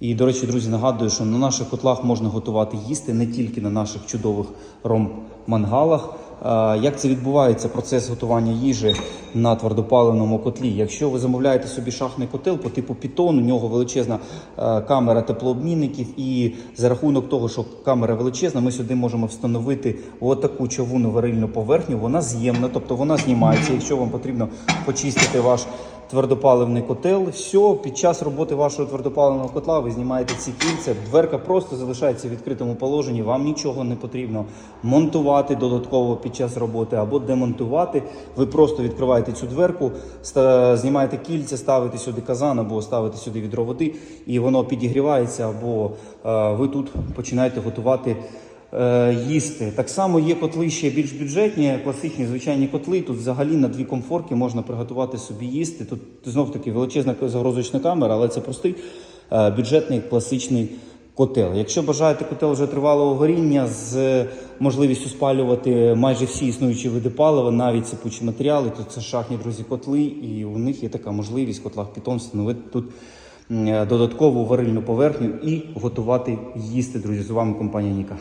І, до речі, друзі, нагадую, що на наших котлах можна готувати їсти не тільки на наших чудових ром-мангалах. Е, Як це відбувається процес готування їжі на твердопаливному котлі? Якщо ви замовляєте собі шахний котел по типу Python, у нього величезна е, камера теплообмінників, і за рахунок того, що камера величезна, ми сюди можемо встановити отаку човунну варильну поверхню. Вона з'ємна, тобто вона знімається. Якщо вам потрібно почистити ваш твердопаливний котел, все, під час роботи вашого твердопаливного котла ви знімаєте ці кільця, дверка просто залишається в відкритому положенні, вам нічого не потрібно монтувати додатково під час роботи або демонтувати. Ви просто відкриваєте цю дверку, знімаєте кільця, ставите сюди казан або ставите сюди відро води, і воно підігрівається, або е, ви тут починаєте готувати. Е, Їсти так само є котли ще більш бюджетні, класичні звичайні котли. Тут взагалі на дві комфорки можна приготувати собі їсти. Тут знов таки величезна загрузочна камера, але це простий е, бюджетний класичний котел. Якщо бажаєте котел вже тривалого горіння з можливістю спалювати майже всі існуючі види палива, навіть сипучі матеріали, то це шахні друзі котли, і у них є така можливість в котлах Python встановити тут додаткову варильну поверхню і готувати їсти, друзі. З вами компанія Ніка.